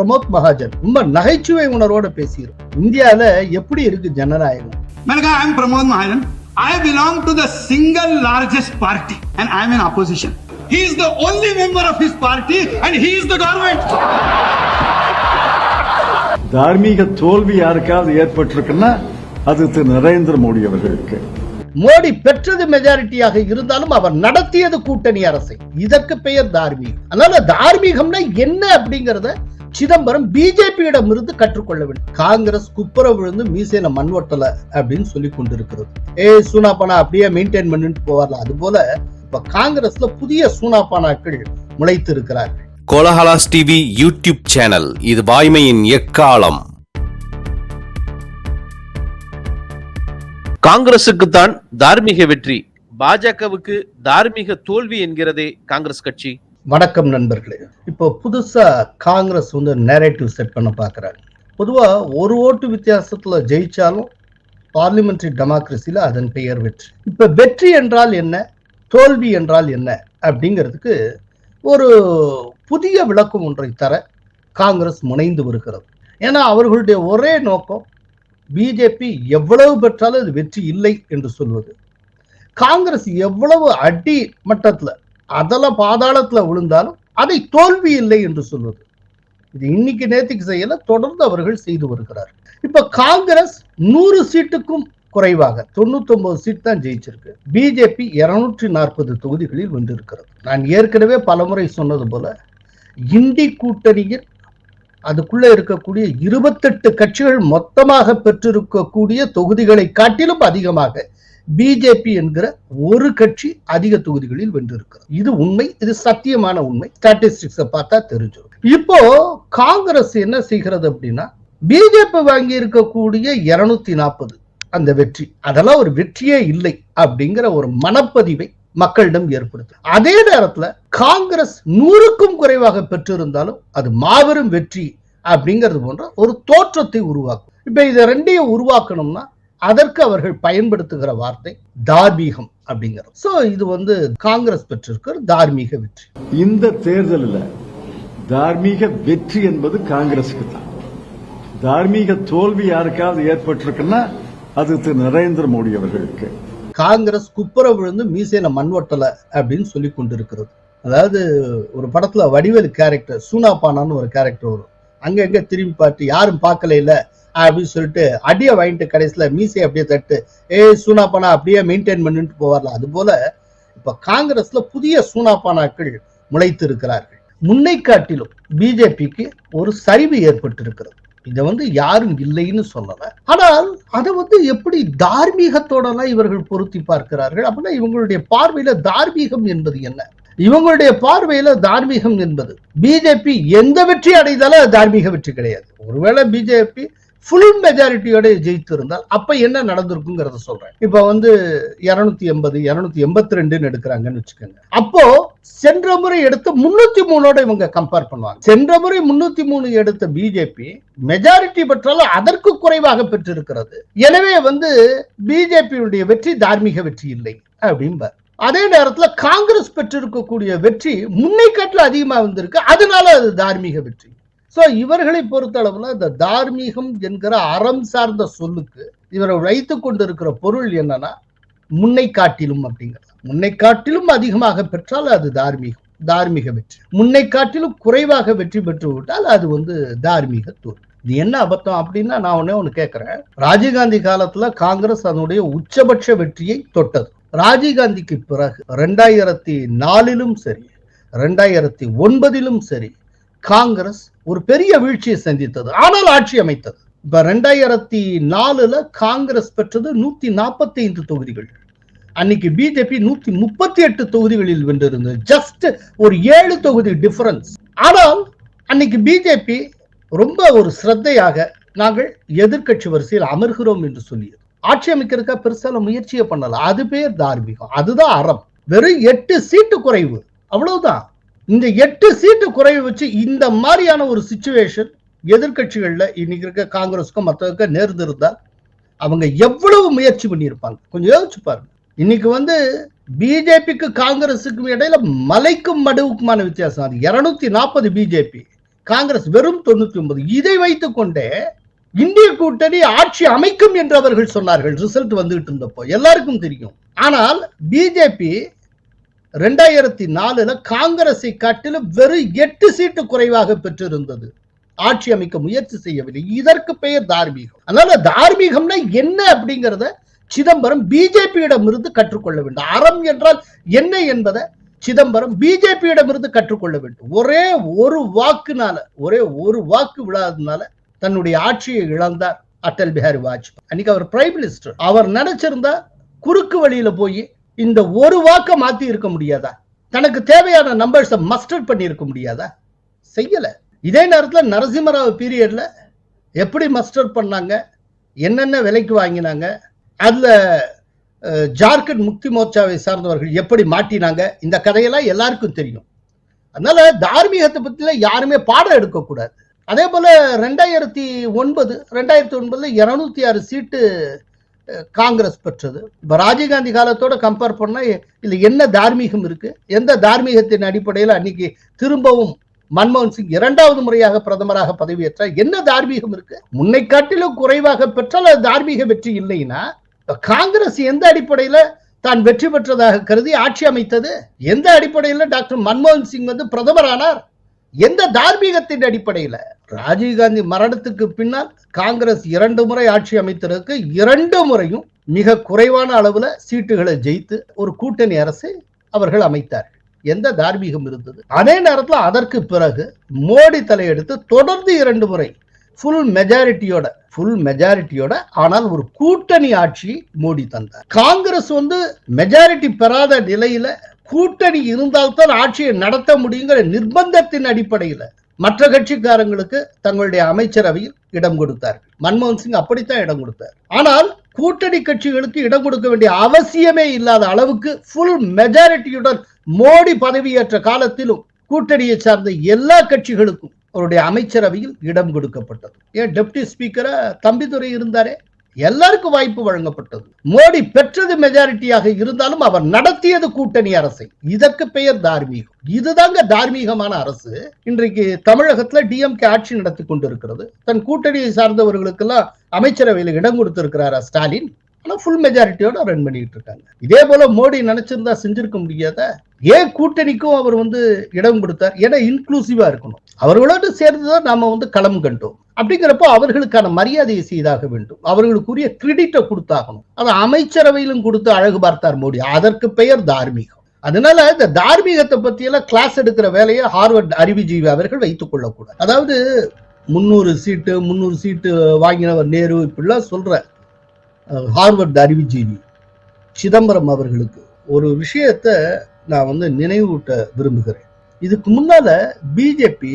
பிரமோத் மகாஜன். ரொம்ப நகைச்சுவை உணர்வோட பேசிடும் இந்தியால எப்படி இருக்கு ஜனநாயகம்? Pramod Mahajan. I belong to the single largest party and I mean opposition he is the only member of his party and he is the government தார்மீக தோல்வி யாருக்காவது ஏற்பட்டிருக்குன்னா அது திரு நரேந்திர மோடி அவர்களுக்கு மோடி பெற்றது மெஜாரிட்டியாக இருந்தாலும் அவர் நடத்தியது கூட்டணி அரசை. இதற்கு பெயர் தார்மீகம். அதனால தார்மீகம்னா என்ன அப்படிங்கறத சிதம்பரம் பிஜேபியிடம் இருந்து கற்றுக்கொள்ள வேண்டும். காங்கிரஸ் குப்புற விழுந்து மீசையில மண் ஒட்டல அப்படின்னு சொல்லி கொண்டிருக்கிறது. ஏ சூனாப்பானா அப்படியே மெயின்டைன் பண்ணிட்டு போவார்ல. அது போல இப்ப காங்கிரஸ்ல புதிய சூனாப்பானாக்கள் முளைத்து இருக்கிறார்கள் கோலஹலாஸ் டிவி யூடியூப் சேனல் இது வாய்மையின் எக்காலம். காங்கிரசுக்கு தான் தார்மீக வெற்றி பாஜகவுக்கு தார்மீக தோல்வி என்கிறதே காங்கிரஸ் கட்சி. வணக்கம் நண்பர்களே. இப்போ புதுசா காங்கிரஸ் வந்து நேரேட்டிவ் செட் பண்ண பாக்குறாங்க பொதுவாக ஒரு ஓட்டு வித்தியாசத்துல ஜெயிச்சாலும் பார்லிமெண்ட்ரி டெமோக்ரஸியில் அதன் பெயர் வெற்றி. இப்போ வெற்றி என்றால் என்ன? தோல்வி என்றால் என்ன? அப்படிங்கிறதுக்கு ஒரு புதிய விளக்கம் ஒன்றை தர காங்கிரஸ் முனைந்து வருகிறது. ஏன்னா அவர்களுடைய ஒரே நோக்கம் பிஜேபி எவ்வளவு பெற்றாலும் அது வெற்றி இல்லை என்று சொல்வது. காங்கிரஸ் எவ்வளவு அடி மட்டத்துல அதல பாதாளத்துல விழுந்தாலும் அதை தோல்வி இல்லை என்று சொல்வது. இது இன்னைக்கு நேத்திக்கு செய்யல தொடர்ந்து அவர்கள் செய்து வருகிறார் இப்ப காங்கிரஸ் நூறு சீட்டுக்கும் குறைவாக தொண்ணூத்தி ஒன்பது சீட் தான் ஜெயிச்சிருக்கு. பிஜேபி இருநூற்றி நாற்பது தொகுதிகளில் வென்றிருக்கிறது. நான் ஏற்கனவே பலமுறை சொன்னது போல இந்தி கூட்டணியில் அதுக்குள்ளே இருக்கக்கூடிய இருபத்தெட்டு கட்சிகள் மொத்தமாக பெற்றிருக்கக்கூடிய தொகுதிகளை காட்டிலும் அதிகமாக பிஜேபி என்கிற ஒரு கட்சி அதிக தொகுதிகளில் வென்றிருக்கிறது. இது உண்மை இது சத்தியமான உண்மை. ஸ்டாட்டிஸ்டிக்ஸை பார்த்தா தெரிஞ்சிடும் இப்போ காங்கிரஸ் என்ன செய்கிறது அப்படின்னா பிஜேபி வாங்கி இருக்கக்கூடிய இருநூத்தி நாற்பது அந்த வெற்றி. அதெல்லாம் ஒரு வெற்றியே இல்லை அப்படிங்கிற ஒரு மனப்பதிவை மக்களிடம் ஏற்படுத்து. அதே நேரத்துல காங்கிரஸ் நூறுக்கும் குறைவாக பெற்றிருந்தாலும் அது மாபெரும் வெற்றி அப்படிங்கிறது போன்ற ஒரு தோற்றத்தை உருவாக்கும். இப்ப இதை ரெண்டையும் உருவாக்கணும்னா அதற்கு அவர்கள் பயன்படுத்துகிற வார்த்தை தார்மீகம் அப்படிங்கிறது. சோ இது வந்து காங்கிரஸ் பெற்றிருக்கிற தார்மீக வெற்றி. இந்த தேர்தலில் தார்மீக வெற்றி என்பது காங்கிரசுக்கு தான். தார்மீக தோல்வி யாருக்காவது ஏற்பட்டிருக்குன்னா அது திரு. நரேந்திர மோடி அவர்களுக்கு. காங்கிரஸ் குப்புற விழுந்து மீசையில மண் ஒட்டல அப்படின்னு சொல்லி கொண்டிருக்கிறது. அதாவது ஒரு படத்துல வடிவேலு கேரக்டர் சூனாப்பானான்னு ஒரு கேரக்டர் வரும். அங்கங்க திரும்பி பார்த்து யாரும் பார்க்கல இல்ல அப்படின்னு சொல்லிட்டு அடியை வாங்கிட்டு கடைசியில மீசை அப்படியே தட்டு ஏ சூனாப்பானா அப்படியே மெயின்டைன் பண்ணிட்டு போவார்ல. அது போல இப்ப காங்கிரஸ்ல புதிய சூனாப்பானாக்கள் முளைத்து இருக்கிறார்கள். முன்னை காட்டிலும் பிஜேபிக்கு ஒரு சரிவு ஏற்பட்டிருக்கிறது. இதை வந்து யாரும் இல்லைன்னு சொல்லல. ஆனால் அதை வந்து எப்படி தார்மீகத்தோடலாம் இவர்கள் பொருத்தி பார்க்கிறார்கள் அப்படின்னா இவங்களுடைய பார்வையில தார்மீகம் என்பது என்ன? இவங்களுடைய பார்வையில தார்மீகம் என்பது. பிஜேபி எந்த வெற்றி அடைந்தாலும் அது தார்மீக வெற்றி கிடையாது. ஒருவேளை பிஜேபி ஃபுல் மெஜாரிட்டியோட ஜெயித்து இருந்தால் அப்ப என்ன நடந்திருக்குங்கிறத சொல்றேன். இப்ப வந்து இருநூத்தி எண்பது இருநூத்தி எண்பத்தி ரெண்டுன்னு எடுக்கிறாங்கன்னு வச்சுக்கோங்க. அப்போ சென்ற முறை எடுத்த முன்னூத்தி மூணோட இவங்க கம்பேர் பண்ணுவாங்க. சென்ற முறை முன்னூத்தி மூணு எடுத்த பிஜேபி மெஜாரிட்டி பெற்றாலும் அதற்கு குறைவாக பெற்றிருக்கிறது. எனவே வந்து பிஜேபியுடைய வெற்றி தார்மீக வெற்றி இல்லை அப்படிம்பார். அதே நேரத்தில் காங்கிரஸ் பெற்றிருக்கக்கூடிய வெற்றி முன்னை காட்டில அதிகமாக வந்திருக்கு. அதனால அது தார்மீக வெற்றி. ஸோ இவர்களை பொறுத்தளவில் இந்த தார்மீகம் என்கிற அறம் சார்ந்த சொல்லுக்கு இவரை வைத்து கொண்டிருக்கிற பொருள் என்னன்னா முன்னை காட்டிலும் அப்படிங்கிறது. முன்னை காட்டிலும் அதிகமாக பெற்றால் அது தார்மீகம் தார்மீக வெற்றி. முன்னை காட்டிலும் குறைவாக வெற்றி பெற்று விட்டால் அது வந்து தார்மீக தோல்வி. இது என்ன அபத்தம் அப்படின்னா நான் ஒன்னே ஒண்ணு கேட்குறேன் ராஜீவ்காந்தி காலத்துல காங்கிரஸ் அதனுடைய உச்சபட்ச வெற்றியை தொட்டது. ராஜீவ்காந்திக்கு பிறகு ரெண்டாயிரத்தி நாலிலும் சரி ரெண்டாயிரத்தி ஒன்பதிலும் சரி காங்கிரஸ் ஒரு பெரிய வீழ்ச்சியை சந்தித்தது. ஆனால் ஆட்சி அமைத்தது. இப்ப ரெண்டாயிரத்தி நாலுல காங்கிரஸ் பெற்றது நூத்தி நாற்பத்தி ஐந்து தொகுதிகள். அன்னைக்கு பிஜேபி நூத்தி முப்பத்தி எட்டு தொகுதிகளில் வென்றிருந்தது. ஜஸ்ட் ஒரு ஏழு தொகுதி டிஃபரன்ஸ் ஆனால் அன்னைக்கு பிஜேபி ரொம்ப ஒரு சிரத்தையாக நாங்கள் எதிர்க்கட்சி வரிசையில் அமர்கிறோம் என்று சொல்லியது. ஆட்சி அமைக்கிறதுக்கா பெருசால முயற்சியை பண்ணல. அது பேர் தார்மீகம். அதுதான் அறம். வெறும் எட்டு சீட்டு குறைவு. அவ்வளவுதான். இந்த எட்டு சீட்டு குறைவு வச்சு இந்த மாதிரியான ஒரு சுச்சுவேஷன் எதிர்கட்சிகளில் இன்னைக்கு இருக்க காங்கிரஸுக்கும் மற்றவருக்கும் நேர்ந்திருந்தால் அவங்க எவ்வளவு முயற்சி பண்ணியிருப்பாங்க? கொஞ்சம் யோசிச்சு பாருங்க. இன்னைக்கு வந்து பிஜேபிக்கு காங்கிரஸுக்கும் இடையில மலைக்கும் மடுவுக்குமான வித்தியாசம் அது. இருநூத்தி நாற்பது பிஜேபி காங்கிரஸ் வெறும் தொண்ணூத்தி ஒன்பது. இதை வைத்துக் கொண்டே இந்திய கூட்டணி ஆட்சி அமைக்கும் என்று அவர்கள் சொன்னார்கள். ரிசல்ட் வந்துகிட்டு இருந்தப்போ எல்லாருக்கும் தெரியும். ஆனால் பிஜேபி ரெண்டாயிரத்தி நாலுல காங்கிரஸை காட்டிலும் வெறும் எட்டு சீட்டு குறைவாக பெற்றிருந்தது. ஆட்சி அமைக்க முயற்சி செய்யவில்லை. இதற்கு பெயர் தார்மீகம். அதனால தார்மீகம்னா என்ன அப்படிங்கிறத சிதம்பரம் பிஜேபியிடம் இருந்து கற்றுக்கொள்ள வேண்டும். அறம் என்றால் என்ன என்பதை சிதம்பரம் பிஜேபியிடமிருந்து கற்றுக்கொள்ள வேண்டும். ஒரே ஒரு வாக்குனால ஒரே ஒரு வாக்கு விழாதனால தன்னுடைய ஆட்சியை இழந்தார் அட்டல் பிஹாரி வாஜ்பாய். அன்னைக்கு அவர் பிரைம் மினிஸ்டர் அவர் நினைச்சிருந்தா குறுக்கு வழியில போய் இந்த ஒரு வாக்க மாத்தி இருக்க முடியாதா? தனக்கு தேவையான நம்பர்ஸை மஸ்டர்ட் பண்ணி இருக்க முடியாதா? செய்யல. இதே நேரத்துல நரசிம்மராவ் பீரியட்ல எப்படி மஸ்டர் பண்ணாங்க? என்னென்ன விலைக்கு வாங்கினாங்க? அதுல ஜார்க்கண்ட் முக்தி மோர்ச்சாவை சார்ந்தவர்கள் எப்படி மாட்டினாங்க? இந்த கதையெல்லாம் எல்லாருக்கும் தெரியும். அதனால தார்மீகத்தை பத்தில யாருமே பாடம் எடுக்கக்கூடாது. அதே போல ரெண்டாயிரத்தி ஒன்பது ரெண்டாயிரத்தி ஒன்பதுல இருநூத்தி ஆறு சீட்டு காங்கிரஸ் பெற்றது. இப்போ ராஜீவ்காந்தி காலத்தோட கம்பேர் பண்ணால் இல்லை என்ன தார்மீகம் இருக்கு? எந்த தார்மீகத்தின் அடிப்படையில் அன்னைக்கு திரும்பவும் மன்மோகன் சிங் இரண்டாவது முறையாக பிரதமராக பதவியேற்றார்? என்ன தார்மீகம் இருக்கு? முன்னை காட்டிலும் குறைவாக பெற்றால் அது தார்மீக வெற்றி இல்லைன்னா காங்கிரஸ் எந்த அடிப்படையில தான் வெற்றி பெற்றதாக கருதி ஆட்சி அமைத்தது? எந்த அடிப்படையில டாக்டர் மன்மோகன் சிங் வந்து பிரதமர் ஆனார் எந்த தார்மீகத்தின் அடிப்படையில? ராஜீவ்காந்தி மரணத்துக்கு பின்னால் காங்கிரஸ் இரண்டு முறை ஆட்சி அமைத்ததற்கு இரண்டு முறையும் மிக குறைவான அளவுல சீட்டுகளை ஜெயித்து ஒரு கூட்டணி அரசை அவர்கள் அமைத்தார்கள். எந்த தார்மீகம் இருந்தது? அதே நேரத்தில் அதற்கு பிறகு மோடி தலையெடுத்து தொடர்ந்து இரண்டு முறை ஃபுல் மெஜாரிட்டியோட ஃபுல் மெஜாரிட்டியோட ஆனால் ஒரு கூட்டணி ஆட்சி மோடி தந்தார். காங்கிரஸ் வந்து மெஜாரிட்டி பெறாத நிலையில கூட்டணி இருந்தால்தான் ஆட்சியை நடத்த முடியுங்கிற நிர்பந்தத்தின் அடிப்படையில் மற்ற கட்சிக்காரங்களுக்கு தங்களுடைய அமைச்சரவையில் இடம் கொடுத்தார் மன்மோகன் சிங் அப்படித்தான் இடம் கொடுத்தார். ஆனால் கூட்டணி கட்சிகளுக்கு இடம் கொடுக்க வேண்டிய அவசியமே இல்லாத அளவுக்கு ஃபுல் மெஜாரிட்டியுடன் மோடி பதவியேற்ற காலத்திலும் கூட்டணியை சார்ந்த எல்லா கட்சிகளுக்கும் அவருடைய அமைச்சரவையில் இடம் கொடுக்கப்பட்டது. ஏன் டெப்டி ஸ்பீக்கரா தம்பிதுரை இருந்தாரே? எல்லாருக்கும் வாய்ப்பு வழங்கப்பட்டது. மோடி பெற்றது மெஜாரிட்டியாக இருந்தாலும் அவர் நடத்தியது கூட்டணி அரசை. இதற்கு பெயர் தார்மீகம். இதுதாங்க தார்மீகமான அரசு. இன்றைக்கு தமிழகத்துல டிஎம்கே ஆட்சி நடத்தி கொண்டிருக்கிறது. தன் கூட்டணியை சார்ந்தவர்களுக்கெல்லாம் அமைச்சரவையில் இடம் கொடுத்திருக்கிறாரா ஸ்டாலின்? ஆனால் ஃபுல் மெஜாரிட்டியோட ரன் பண்ணிட்டு இருக்காங்க. இதே போல மோடி நினைச்சிருந்தா செஞ்சிருக்க முடியாத ஏன் கூட்டணிக்கும் அவர் வந்து இடம் கொடுத்தார்? ஏன்னா இன்க்ளூசிவா இருக்கணும். அவர்களோடு சேர்ந்துதான் நாம வந்து களம் கண்டோம். அப்படிங்கிறப்போ அவர்களுக்கான மரியாதையை செய்தாக வேண்டும். அவர்களுக்குரிய கிரெடிட்டை கொடுத்தாகணும். அதை அமைச்சரவையிலும் கொடுத்து அழகு பார்த்தார் மோடி. அதற்கு பெயர் தார்மீகம். அதனால இந்த தார்மீகத்தை பத்தியெல்லாம் கிளாஸ் எடுக்கிற வேலையை ஹார்வர்ட் அறிவுஜீவி அவர்கள் வைத்துக் கொள்ளக்கூடாது. அதாவது முந்நூறு சீட்டு முன்னூறு சீட்டு வாங்கினவர் நேரு இப்படிலாம் சொல்ற ஹார்வர்ட் அறிவுஜீவி சிதம்பரம் அவர்களுக்கு ஒரு விஷயத்தை நான் வந்து நினைவூட்ட விரும்புகிறேன். இதுக்கு முன்னால பிஜேபி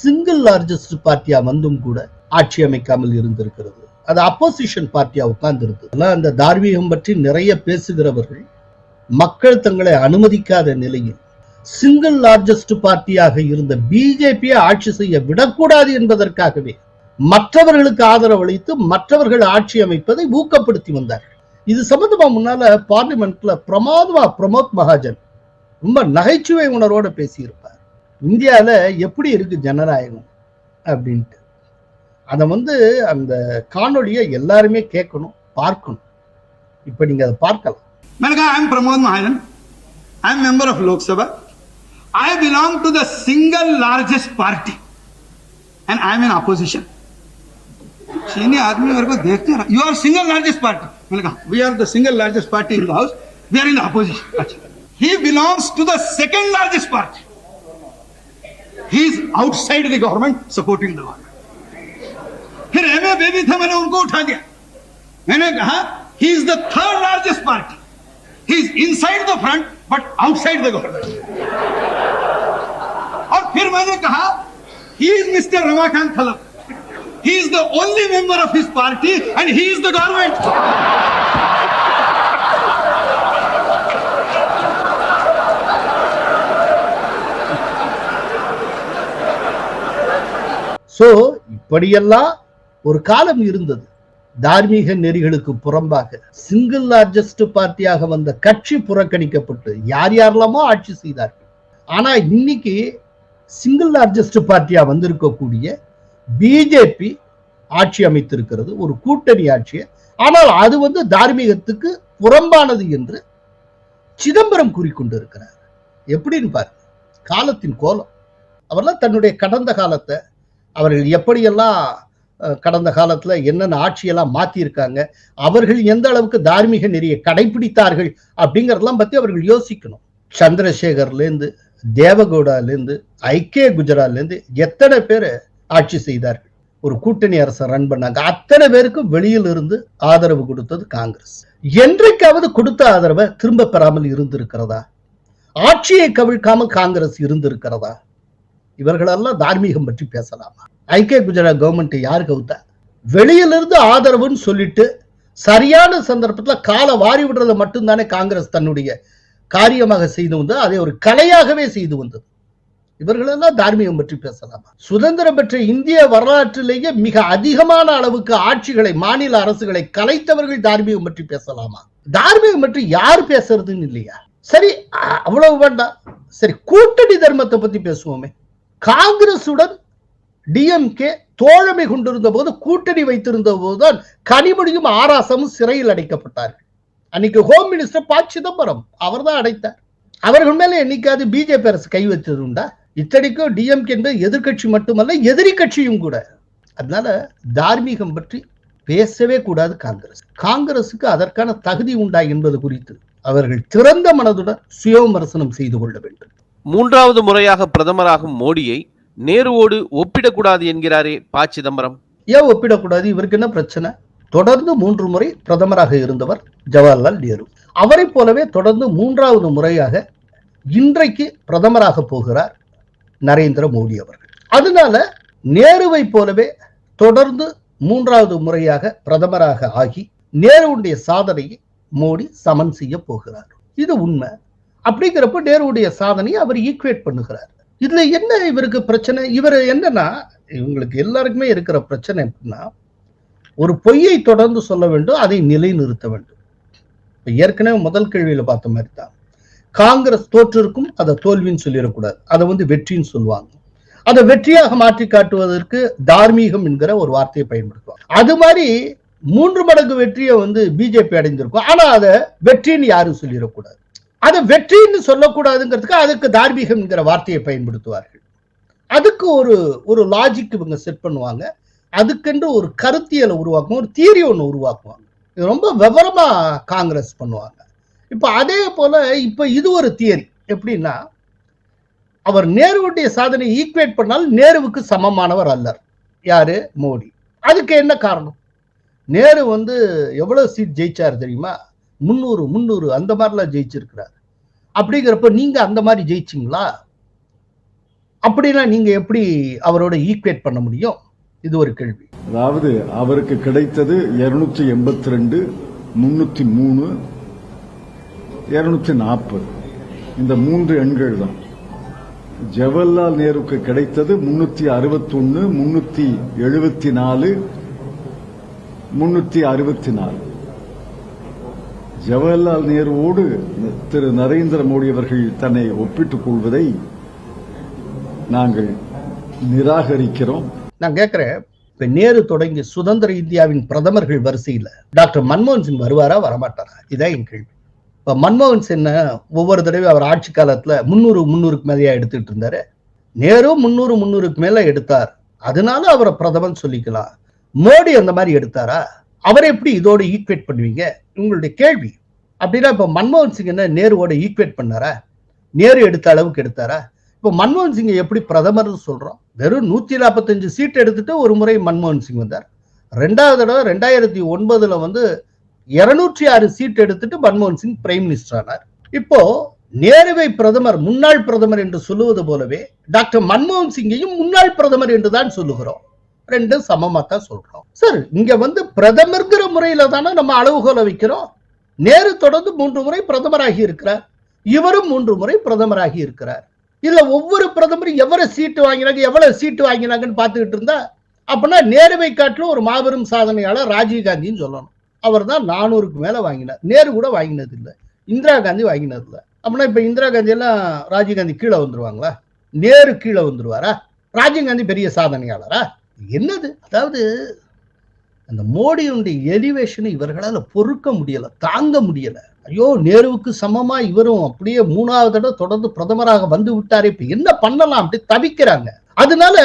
சிங்கிள் லார்ஜஸ்ட் பார்ட்டியா வந்தும் கூட ஆட்சி அமைக்காமல் இருந்திருக்கிறது. அது அப்போசிஷன் பார்ட்டியா உட்கார்ந்து இருக்கு அந்த தார்மீகம் பற்றி நிறைய பேசுகிறவர்கள் மக்கள் தங்களை அனுமதிக்காத நிலையில் சிங்கிள் லார்ஜஸ்ட் பார்ட்டியாக இருந்த பிஜேபியை ஆட்சி செய்ய விடக்கூடாது என்பதற்காகவே மற்றவர்களுக்கு ஆதரவளித்து மற்றவர்கள் ஆட்சி அமைப்பதை ஊக்கப்படுத்தி வந்தார்கள். இது சம்பந்தமா முன்னால பார்லிமெண்ட்ல பிரமாதமா பிரமோத் மகாஜன் ரொம்ப நகைச்சுவை உணர்வோட பேசியிருப்பார். இந்தியால எப்படி இருக்கு ஜனநாயகம் அப்படின்ட்டு. அதை வந்து அந்த காணொலியை எல்லாருமே கேட்கணும் பார்க்கணும். இப்போ நீங்க அதை பார்க்கலாம். வணக்கம் I am Pramod Mahajan I am member of Lok Sabha I belong to the single largest party and I am in opposition चीनी आदमी मेरे को देखते हैं you are single largest party मैंने कहा we are the single largest party in the house we are in the opposition he belongs to the second largest party he is outside the government supporting the government फिर M A baby थे, मैंने उनको उठा दिया। मैंने कहा he is the third largest party he is inside the front but outside the government और फिर मैंने कहा he is mister Ramakant Khalap He is the only member of his party and he is the government. So இப்படியெல்லாம் ஒரு காலம் இருந்தது தார்மீக நெறிகளுக்கு புறம்பாக சிங்கிள் லார்ஜஸ்ட் பார்ட்டியாக வந்த கட்சி புறக்கணிக்கப்பட்டு யார் யாரெல்லாமோ ஆட்சி செய்தார்கள் ஆனா இன்னைக்கு சிங்கிள் லார்ஜஸ்ட் பார்ட்டியா வந்திருக்கக்கூடிய பிஜேபி ஆட்சி அமைத்திருக்கிறது ஒரு கூட்டணி ஆட்சியை. ஆனால் அது வந்து தார்மீகத்துக்கு புறம்பானது என்று சிதம்பரம் கூறிக்கொண்டிருக்கிறார். எப்படின்னு பாருங்க காலத்தின் கோலம். அவர்லாம் தன்னுடைய கடந்த காலத்தை அவர்கள் எப்படியெல்லாம் அஹ், கடந்த காலத்துல என்னென்ன ஆட்சியெல்லாம் மாத்தியிருக்காங்க அவர்கள் எந்த அளவுக்கு தார்மீக நெறியை கடைபிடித்தார்கள் அப்படிங்கறதெல்லாம் பத்தி அவர்கள் யோசிக்கணும். சந்திரசேகர்ல இருந்து இருந்து ஐக்கிய குஜராத்ல இருந்து எத்தனை பேர் ஆட்சி செய்தார்கள். ஒரு கூட்டணி அரசை ரன் பண்ணாங்க. அத்தனை பேருக்கும் வெளியில் இருந்து ஆதரவு கொடுத்தது காங்கிரஸ். என்றைக்காவது கொடுத்த ஆதரவை திரும்ப பெறாமல் இருந்திருக்கிறதா? ஆட்சியை கவிழ்க்காமல் காங்கிரஸ் இருந்திருக்கிறதா? இவர்களெல்லாம் தார்மீகம் பற்றி பேசலாமா? ஐக்கிய குஜராத் கவர்மெண்ட் யார் கவுத்தா? வெளியிலிருந்து ஆதரவுன்னு சொல்லிட்டு சரியான சந்தர்ப்பத்துல காலை வாரி விடுறதை மட்டும்தானே காங்கிரஸ் தன்னுடைய காரியமாக செய்து வந்தது அதை ஒரு கலையாகவே செய்து வந்தது. இவர்களெல்லாம் தார்மீகம் பற்றி பேசலாமா? சுதந்திரம் பெற்ற இந்திய வரலாற்றிலேயே மிக அதிகமான அளவுக்கு ஆட்சிகளை மாநில அரசுகளை கலைத்தவர்கள் தார்மீகம் பற்றி பேசலாமா? தார்மீகம் பற்றி யார் பேசுறதுன்னு இல்லையா? சரி அவ்வளவு வேண்டாம். சரி கூட்டணி தர்மத்தை பத்தி பேசுவோமே. காங்கிரசுடன் டிஎம்கே தோழமை கொண்டிருந்த போது கூட்டணி வைத்திருந்த போதுதான் கனிமொழியும் ஆராசமும் சிறையில் அடைக்கப்பட்டார்கள். அன்னைக்கு ஹோம் மினிஸ்டர் ப சிதம்பரம் அவர் தான் அடைத்தார். அவர்கள் மேல என்னைக்காவது பிஜேபி அரசு கை வச்சது உண்டா? இத்தனைக்கும் டிஎம்கே என்பது எதிர்க்கட்சி மட்டுமல்ல எதிரி கட்சியும் கூட. அதனால தார்மீகம் பற்றி பேசவே கூடாது காங்கிரஸ். காங்கிரசுக்கு அதற்கான தகுதி உண்டா என்பது குறித்து அவர்கள் திறந்த மனதுடன் சுய விமர்சனம் செய்து கொள்ள வேண்டும். மூன்றாவது முறையாக பிரதமராகும் மோடியை நேருவோடு ஒப்பிடக்கூடாது என்கிறாரே ப. சிதம்பரம். ஏன் ஒப்பிடக்கூடாது? இவருக்கு என்ன பிரச்சனை? தொடர்ந்து மூன்று முறை பிரதமராக இருந்தவர் ஜவஹர்லால் நேரு. அவரை போலவே தொடர்ந்து மூன்றாவது முறையாக இன்றைக்கு பிரதமராக போகிறார் நரேந்திர மோடி அவர்கள். அதனால நேருவை போலவே தொடர்ந்து மூன்றாவது முறையாக பிரதமராக ஆகி நேருவுடைய சாதனையை மோடி சமன் செய்ய போகிறார். இது உண்மை. அப்படிங்கிறப்ப நேருடைய சாதனையை அவர் ஈக்குவேட் பண்ணுகிறார். இதுல என்ன இவருக்கு பிரச்சனை? இவர் என்னன்னா இவங்களுக்கு எல்லாருக்குமே இருக்கிற பிரச்சனை எப்படின்னா ஒரு பொய்யை தொடர்ந்து சொல்ல வேண்டும் அதை நிலைநிறுத்த வேண்டும். இப்போ ஏற்கனவே முதல் கேள்வியில் பார்த்த மாதிரி தான். காங்கிரஸ் தோற்றிருக்கும் அதை தோல்வின்னு சொல்லிடக்கூடாது. அதை வந்து வெற்றின்னு சொல்லுவாங்க. அதை வெற்றியாக மாற்றி காட்டுவதற்கு தார்மீகம் என்கிற ஒரு வார்த்தையை பயன்படுத்துவாங்க. அது மாதிரி மூன்று மடங்கு வெற்றியை வந்து பிஜேபி அடைந்திருக்கும். ஆனா அதை வெற்றின்னு யாரும் சொல்லிடக்கூடாது. அதை வெற்றின்னு சொல்லக்கூடாதுங்கிறதுக்கு அதுக்கு தார்மீகம் என்கிற வார்த்தையை பயன்படுத்துவார்கள். அதுக்கு ஒரு ஒரு லாஜிக் இவங்க செட் பண்ணுவாங்க. அதுக்கென்று ஒரு கருத்தியலை உருவாக்குவாங்க ஒரு தியரி ஒன்று உருவாக்குவாங்க. இது ரொம்ப விவரமா காங்கிரஸ் பண்ணுவாங்க. இப்போ அதே போல இப்போ இது ஒரு தியரி. எப்படின்னா அவர் நேருவுடைய சாதனை ஈக்குவேட் பண்ணால் நேருவுக்கு சமமானவர் அல்லர். யாரு? மோடி. அதுக்கு என்ன காரணம்? நேரு வந்து எவ்வளோ சீட் ஜெயிச்சார் தெரியுமா? முந்நூறு முந்நூறு அந்த மாதிரிலாம் ஜெயிச்சிருக்கிறார். அப்படிங்கிறப்ப நீங்க அந்த மாதிரி ஜெயிச்சிங்களா? அப்படின்னா நீங்க எப்படி அவரோட ஈக்குவேட் பண்ண முடியும்? இது ஒரு கேள்வி. அதாவது அவருக்கு கிடைத்தது இருநூற்றி எண்பத்தி ரெண்டு முன்னூத்தி மூணு இருநூத்தி நாற்பது. இந்த மூன்று எண்கள் தான். ஜவஹர்லால் நேருக்கு கிடைத்தது முன்னூத்தி அறுபத்தொன்னு முன்னூத்தி எழுபத்தி நாலு முன்னூத்தி அறுபத்தி நாலு. ஜவஹர்லால் நேருவோடு திரு நரேந்திர மோடி அவர்கள் தன்னை ஒப்பிட்டுக் கொள்வதை நாங்கள் நிராகரிக்கிறோம். நான் கேட்கிறேன் இப்ப நேரு தொடங்கி சுதந்திர இந்தியாவின் பிரதமர்கள் வரிசையில் டாக்டர் மன்மோகன் சிங் வருவாரா வரமாட்டாரா? இதான் என் கேள்வி. இப்போ மன்மோகன் சிங் ஒவ்வொரு தடவை அவர் ஆட்சி காலத்தில் முன்னூறு முந்நூறுக்கு மேலேயா எடுத்துட்டு இருந்தாரு. நேரு முந்நூறு முந்நூறுக்கு மேலே எடுத்தார். அதனால அவரை பிரதமர் சொல்லிக்கலாம். மோடி அந்த மாதிரி எடுத்தாரா? அவரை எப்படி இதோடு ஈக்குவேட் பண்ணுவீங்க? உங்களுடைய கேள்வி. அப்படின்னா இப்போ மன்மோகன் சிங் என்ன நேருவோட ஈக்குவேட் பண்ணாரா? நேரு எடுத்த அளவுக்கு எடுத்தாரா? இப்போ மன்மோகன் சிங்கை எப்படி பிரதமர்னு சொல்கிறோம் வெறும் நூற்றி நாற்பத்தஞ்சு சீட் எடுத்துட்டு ஒரு முறை மன்மோகன் சிங் வந்தார். ரெண்டாவது தடவை ரெண்டாயிரத்தி ஒன்பதில் வந்து இருநூற்றி ஆறு சீட் எடுத்துட்டு மன்மோகன் சிங் பிரைம் மினிஸ்டர் ஆனார். இப்போ நேருவை பிரதமர் முன்னாள் பிரதமர் என்று சொல்லுவது போலவே டாக்டர் மன்மோகன் சிங்கையும் முன்னாள் பிரதமர் என்று தான் சொல்லுகிறோம். ரெண்டும் சமமா தான் சொல்றோம். சார் இங்க வந்து பிரதமர்ங்கிற முறையில தானே நம்ம அளவுகோலை வைக்கிறோம். நேரு தொடர்ந்து மூன்று முறை பிரதமராகி இருக்கிறார். இவரும் மூன்று முறை பிரதமராகி இருக்கிறார். இதுல ஒவ்வொரு பிரதமரும் எவ்வளவு சீட்டு வாங்கினாங்க எவ்வளவு சீட்டு வாங்கினாங்கன்னு பார்த்துக்கிட்டு இருந்தா அப்படின்னா நேருவை காட்டிலும் ஒரு மாபெரும் சாதனையாளர் ராஜீவ் காந்தின்னு சொல்லணும். அவர் தான் நானூறுக்கு மேலே வாங்கினார். நேரு கூட வாங்கினது இல்லை. இந்திரா காந்தி வாங்கினது இல்லை. அப்படின்னா இப்போ இந்திரா காந்தி எல்லாம் ராஜீவ்காந்தி கீழே வந்துருவாங்களா? நேரு கீழே வந்துருவாரா? ராஜீவ்காந்தி பெரிய சாதனையாளரா? என்னது? அதாவது அந்த மோடியுடைய எலிவேஷனை இவர்களால் பொறுக்க முடியலை தாங்க முடியல. ஐயோ நேருவுக்கு சமமா இவரும் அப்படியே மூணாவது தடவை தொடர்ந்து பிரதமராக வந்து விட்டாரே இப்ப என்ன பண்ணலாம்? அப்படி தவிக்கிறாங்க. அதனால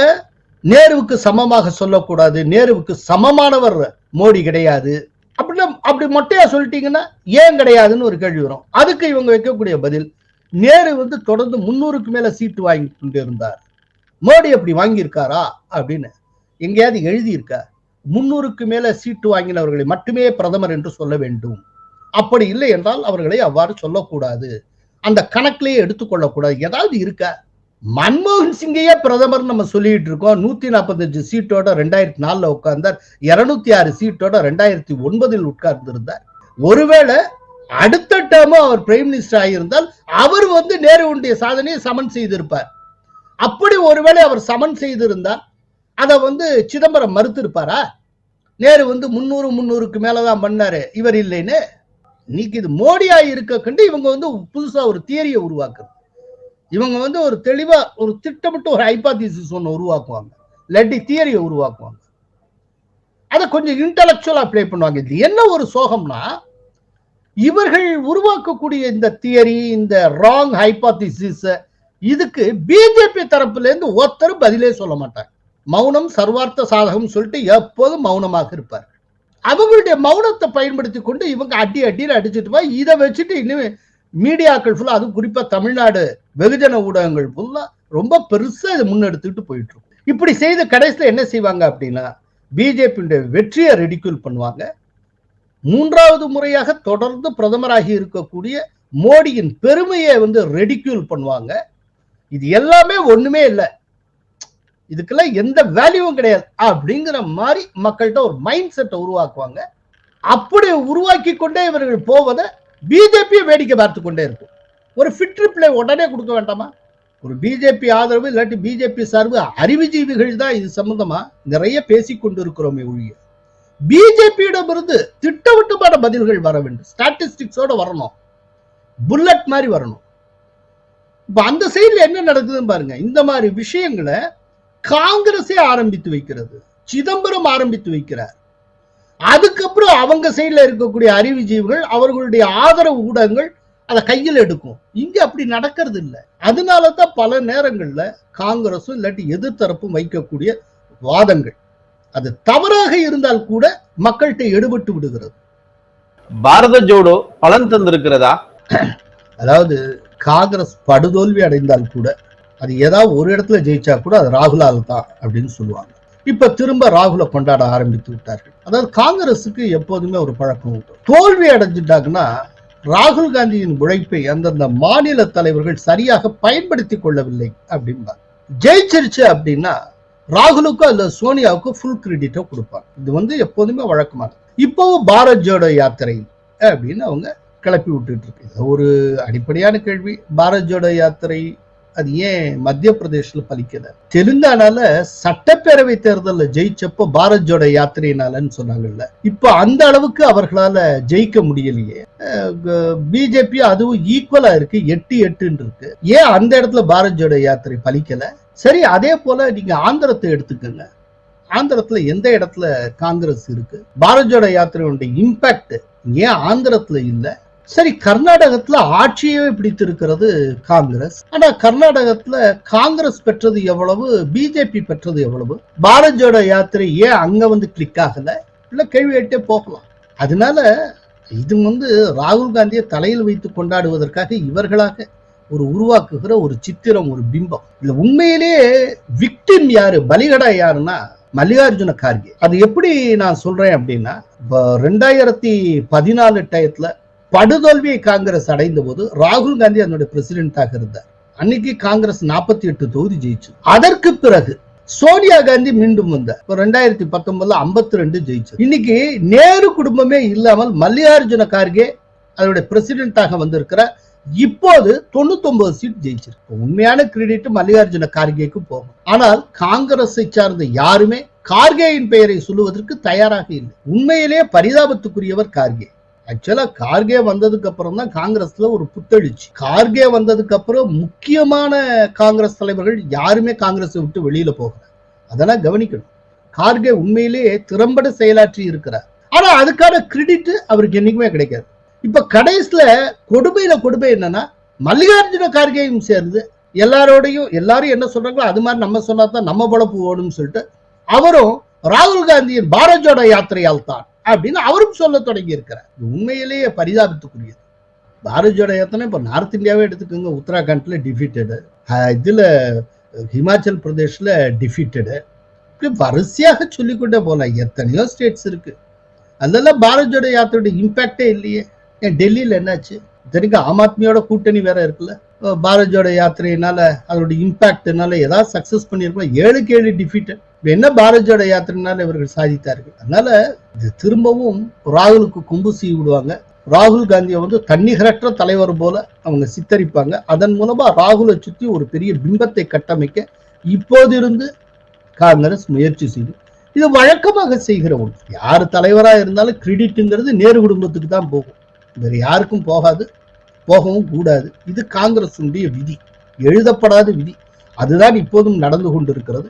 நேருவுக்கு சமமாக சொல்லக்கூடாது. நேருவுக்கு சமமானவர் மோடி கிடையாது. அப்படின்னா அப்படி மொட்டையா சொல்லிட்டீங்கன்னா ஏன் கிடையாதுன்னு ஒரு கேள்வி வரும். அதுக்கு இவங்க வைக்கக்கூடிய பதில் நேரு வந்து தொடர்ந்து முன்னூறுக்கு மேல சீட்டு வாங்கி கொண்டு இருந்தார் மோடி அப்படி வாங்கியிருக்காரா? அப்படின்னு எங்கேயாவது எழுதியிருக்கா முன்னூறுக்கு மேல சீட்டு வாங்கினவர்களை மட்டுமே பிரதமர் என்று சொல்ல வேண்டும். அப்படி இல்லை என்றால் அவர்களை அவ்வாறு சொல்லக்கூடாது. அந்த கணக்கிலேயே எடுத்துக்கொள்ளக்கூடாது ஏதாவது இருக்கா? மன்மோகன் சிங்கையே பிரதமர் நம்ம சொல்லிட்டு இருக்கோம். நூத்தி நாற்பத்தஞ்சு சீட்டோட ரெண்டாயிரத்தி நாலுல உட்கார்ந்தார். இருநூத்தி ஆறு சீட்டோட ரெண்டாயிரத்தி ஒன்பதில் உட்கார்ந்து இருந்தார் ஒருவேளை அடுத்த டேர்மும் அவர் பிரைம் மினிஸ்டர் ஆகியிருந்தால் அவர் வந்து நேருவுடைய சாதனையை சமன் செய்திருப்பார். அப்படி ஒருவேளை அவர் சமன் செய்திருந்தால் அதை வந்து சிதம்பரம் மறுத்திருப்பாரா? நேரு வந்து முன்னூறு முன்னூறுக்கு மேலதான் பண்ணாரு. இவர் இல்லைன்னு இன்னைக்கு இது மோடியா இருக்க கண்டு இவங்க வந்து புதுசா ஒரு தியரியை உருவாக்குறது இவங்க வந்து ஒரு தெளிவா ஒரு திட்டமிட்டு ஒரு ஹைபாதிசிஸ் ஒன்று உருவாக்குவாங்க. இல்லாட்டி தியரியை உருவாக்குவாங்க. அதை கொஞ்சம் இன்டலெக்சுவலா ப்ளே பண்ணுவாங்க. இது என்ன ஒரு சோகம்னா இவர்கள் உருவாக்கக்கூடிய இந்த தியரி இந்த ராங் ஹைபாதிசிஸ் இதுக்கு பிஜேபி தரப்புல இருந்து ஒருத்தரும் பதிலே சொல்ல மாட்டாங்க மௌனம் சர்வார்த்த சாதகம் சொல்லிட்டு எப்போதும் மௌனமாக இருப்பார். அவங்களுடைய மௌனத்தை பயன்படுத்தி கொண்டு இவங்க அடி அடியில் அடிச்சுட்டு போய் இதை வச்சுட்டு இன்னும் மீடியாக்கள் ஃபுல்லா அதுவும் குறிப்பா தமிழ்நாடு வெகுஜன ஊடகங்கள் ஃபுல்லா ரொம்ப பெருசா இதை முன்னெடுத்துக்கிட்டு போயிட்டு இருக்கும் இப்படி செய்த கடைசியில் என்ன செய்வாங்க அப்படின்னா பிஜேபியுடைய வெற்றியை ரெடிக்யூல் பண்ணுவாங்க. மூன்றாவது முறையாக தொடர்ந்து பிரதமராகி இருக்கக்கூடிய மோடியின் பெருமையை வந்து ரெடிக்யூல் பண்ணுவாங்க. இது எல்லாமே ஒண்ணுமே இல்லை. இதுக்கெல்லாம் எந்த வேல்யூவும் கிடையாது. அப்படிங்கிற மாதிரி மக்கள்கிட்ட ஒரு மைண்ட் செட்டை உருவாக்குவாங்க. அப்படி உருவாக்கி கொண்டே இவர்கள் போவதை பிஜேபியை வேடிக்கை பார்த்து கொண்டே இருக்கும். ஒரு ஃபிட் ரிப்ளை உடனே கொடுக்க வேண்டாமா? ஒரு பிஜேபி ஆதரவு இல்லாட்டி பிஜேபி சார்பு அறிவுஜீவிகள் தான் இது சம்பந்தமா நிறைய பேசி கொண்டிருக்கிறோமே ஒழிய. பிஜேபியிடமிருந்து திட்டவட்டமான பதில்கள் வர வேண்டும். ஸ்டாட்டிஸ்டிக்ஸோட வரணும். புல்லட் மாதிரி வரணும். இப்ப அந்த சைடுல என்ன நடக்குதுன்னு பாருங்க. இந்த மாதிரி விஷயங்களை காங்கிரஸே ஆரம்பித்து வைக்கிறது. சிதம்பரம் ஆரம்பித்து வைக்கிறார். அதுக்கப்புறம் அவங்க சைடுல இருக்கக்கூடிய அறிவுஜீவிகள் அவர்களுடைய ஆதரவு ஊடகங்கள் அதை கையில் எடுக்கும். இங்க அப்படி நடக்கிறது இல்லை. அதனால தான் பல நேரங்கள்ல காங்கிரஸும் இல்லாட்டி எதிர்த்தரப்பும் வைக்கக்கூடிய வாதங்கள். அது தவறாக இருந்தால் கூட மக்கள்கிட்ட எடுபட்டு விடுகிறது. பாரத ஜோடோ பலன் தந்திருக்கிறதா? அதாவது காங்கிரஸ் படுதோல்வி அடைந்தால் கூட அது ஏதாவது ஒரு இடத்துல ஜெயிச்சா கூட அது ராகுலால் தான் அப்படின்னு சொல்லுவாங்க. இப்ப திரும்ப ராகுல கொண்டாட ஆரம்பித்து விட்டார்கள். அதாவது காங்கிரஸுக்கு எப்போதுமே ஒரு பழக்கம் உண்டு. தோல்வி அடைஞ்சிட்டாங்கன்னா ராகுல் காந்தியின் உழைப்பை அந்தந்த மாநில தலைவர்கள் சரியாக பயன்படுத்தி கொள்ளவில்லை அப்படிம்பாங்க ஜெயிச்சிருச்சு அப்படின்னா ராகுலுக்கும் அல்ல சோனியாவுக்கும் ஃபுல் கிரெடிட்டை கொடுப்பாங்க. இது வந்து எப்போதுமே வழக்கமாக இப்போவும் பாரத் ஜோடோ யாத்திரை அப்படின்னு அவங்க கிளப்பி விட்டுட்டு இருக்கு. ஒரு அடிப்படையான கேள்வி. பாரத் ஜோடோ யாத்திரை அது ஏன் மத்திய பிரதேஷ்ல பலிக்கல? தெலுங்கானால சட்டப்பேரவை தேர்தல்ல ஜெயிச்சப்போ பாரத் ஜோட யாத்திரையினாலன்னு சொன்னாங்கல்ல. இப்ப அந்த அளவுக்கு அவர்களால ஜெயிக்க முடியலையே. பிஜேபி அதுவும் ஈக்குவலா இருக்கு எட்டு எட்டுன்னு இருக்கு. ஏன் அந்த இடத்துல பாரத் ஜோட யாத்திரை பலிக்கல? சரி அதே போல நீங்க ஆந்திரத்தை எடுத்துக்கோங்க. ஆந்திரத்துல எந்த இடத்துல காங்கிரஸ் இருக்கு? பாரத் ஜோட யாத்திரையோட இம்பாக்ட் ஏன் ஆந்திரத்துல இல்ல? சரி கர்நாடகத்துல ஆட்சியே பிடித்திருக்கிறது காங்கிரஸ். ஆனா கர்நாடகத்துல காங்கிரஸ் பெற்றது எவ்வளவு? பிஜேபி பெற்றது எவ்வளவு? பாரத் ஜோடோ யாத்திரை ஏன் அங்க வந்து கிளிக் ஆகல? இல்ல கேள்வி கேட்டே போகலாம். அதனால இது வந்து ராகுல் காந்தியை தலையில் வைத்து கொண்டாடுவதற்காக இவர்களாக ஒரு உருவாக்குகிற ஒரு சித்திரம் ஒரு பிம்பம். இதுல உண்மையிலேயே விக்டிம் யாரு பலிகடா யாருன்னா மல்லிகார்ஜுன கார்கே. அது எப்படி நான் சொல்றேன் அப்படின்னா ரெண்டாயிரத்தி பதினாலு டயத்துல படுதோல்வியை காங்கிரஸ் அடைந்த போது ராகுல் காந்தி அதனுடைய பிரசிடென்டாக இருந்தார். அன்னைக்கு காங்கிரஸ் நாற்பத்தி எட்டு தொகுதி ஜெயிச்சு அதற்கு பிறகு சோனியா காந்தி மீண்டும் வந்தார். ரெண்டாயிரத்தி பத்தொன்பதுல ஐம்பத்தி ரெண்டு ஜெயிச்சு இன்னைக்கு நேரு குடும்பமே இல்லாமல் மல்லிகார்ஜுன கார்கே அதனுடைய பிரசிடென்டாக வந்திருக்கிற இப்போது தொண்ணூத்தொன்பது சீட் ஜெயிச்சிருக்கு. உண்மையான கிரெடிட் மல்லிகார்ஜுன கார்கேக்கு போகும். ஆனால் காங்கிரஸை சார்ந்த யாருமே கார்கேயின் பெயரை சொல்லுவதற்கு தயாராக இல்லை. உண்மையிலே பரிதாபத்துக்குரியவர் கார்கே. ஆக்சுவலா கார்கே வந்ததுக்கு அப்புறம் தான் காங்கிரஸ்ல ஒரு புத்தெழுச்சி கார்கே வந்ததுக்கு அப்புறம் முக்கியமான காங்கிரஸ் தலைவர்கள் யாருமே காங்கிரஸை விட்டு வெளியில போகல. அதெல்லாம் கவனிக்கணும். கார்கே உண்மையிலேயே திறம்பட செயலாற்றி இருக்கிறார். ஆனா அதுக்கான கிரெடிட் அவருக்கு என்னைக்குமே கிடைக்காது. இப்ப கடைசியில கொடுமையில கொடுமை என்னன்னா மல்லிகார்ஜுன கார்கேயும் சேர்ந்து எல்லாரோடையும் எல்லாரும் என்ன சொல்றாங்களோ அது மாதிரி நம்ம சொன்னா தான் நம்ம பொழப்பு ஓடும்னு சொல்லிட்டு அவரும் ராகுல் காந்தியின் பாரத் யாத்திரையால் தான் அப்படின்னு அவரும் சொல்ல தொடங்கி இருக்கிறார். உண்மையிலேயே பரிதாபத்துக்குரியது. பாரத் ஜோடோ யாத்திரை இப்போ நார்த் இந்தியாவே எடுத்துக்கோங்க உத்தராகண்ட்ல டிஃபீட்டடு இதுல ஹிமாச்சல் பிரதேஷ்ல டிஃபீட்டடு இப்படி வரிசையாக சொல்லிக்கொண்டே போகலாம் எத்தனையோ ஸ்டேட்ஸ் இருக்கு. அதெல்லாம் பாரத் ஜோட யாத்திரையோட இம்பாக்டே இல்லையே. ஏன் டெல்லியில என்னாச்சு? இத்தனைக்கும் ஆம் ஆத்மியோட கூட்டணி வேற இருக்குல்ல. பாரத் ஜோட யாத்திரையினால அதோட இம்பேக்ட்னால ஏதாவது சக்சஸ் பண்ணியிருக்கலாம் ஏழுக்கு ஏழு டிஃபீட்டட் என்ன பாரத் ஜோட யாத்திரைனால இவர்கள் சாதித்தார்கள். அதனால இது திரும்பவும் ராகுலுக்கு கும்பு செய்ய விடுவாங்க. ராகுல் காந்தியை வந்து தன்னிகரற்ற தலைவர் போல அவங்க சித்தரிப்பாங்க. அதன் மூலமா ராகுலை சுற்றி ஒரு பெரிய பிம்பத்தை கட்டமைக்க இப்போதிருந்து காங்கிரஸ் முயற்சி செய்யும் இது வழக்கமாக செய்கிற ஒன்று. யார் தலைவரா இருந்தாலும் கிரெடிட்டுங்கிறது நேரு குடும்பத்துக்கு தான் போகும். வேற யாருக்கும் போகாது போகவும் கூடாது. இது காங்கிரஸுடைய விதி. எழுதப்படாத விதி. அதுதான் இப்போதும் நடந்து கொண்டிருக்கிறது.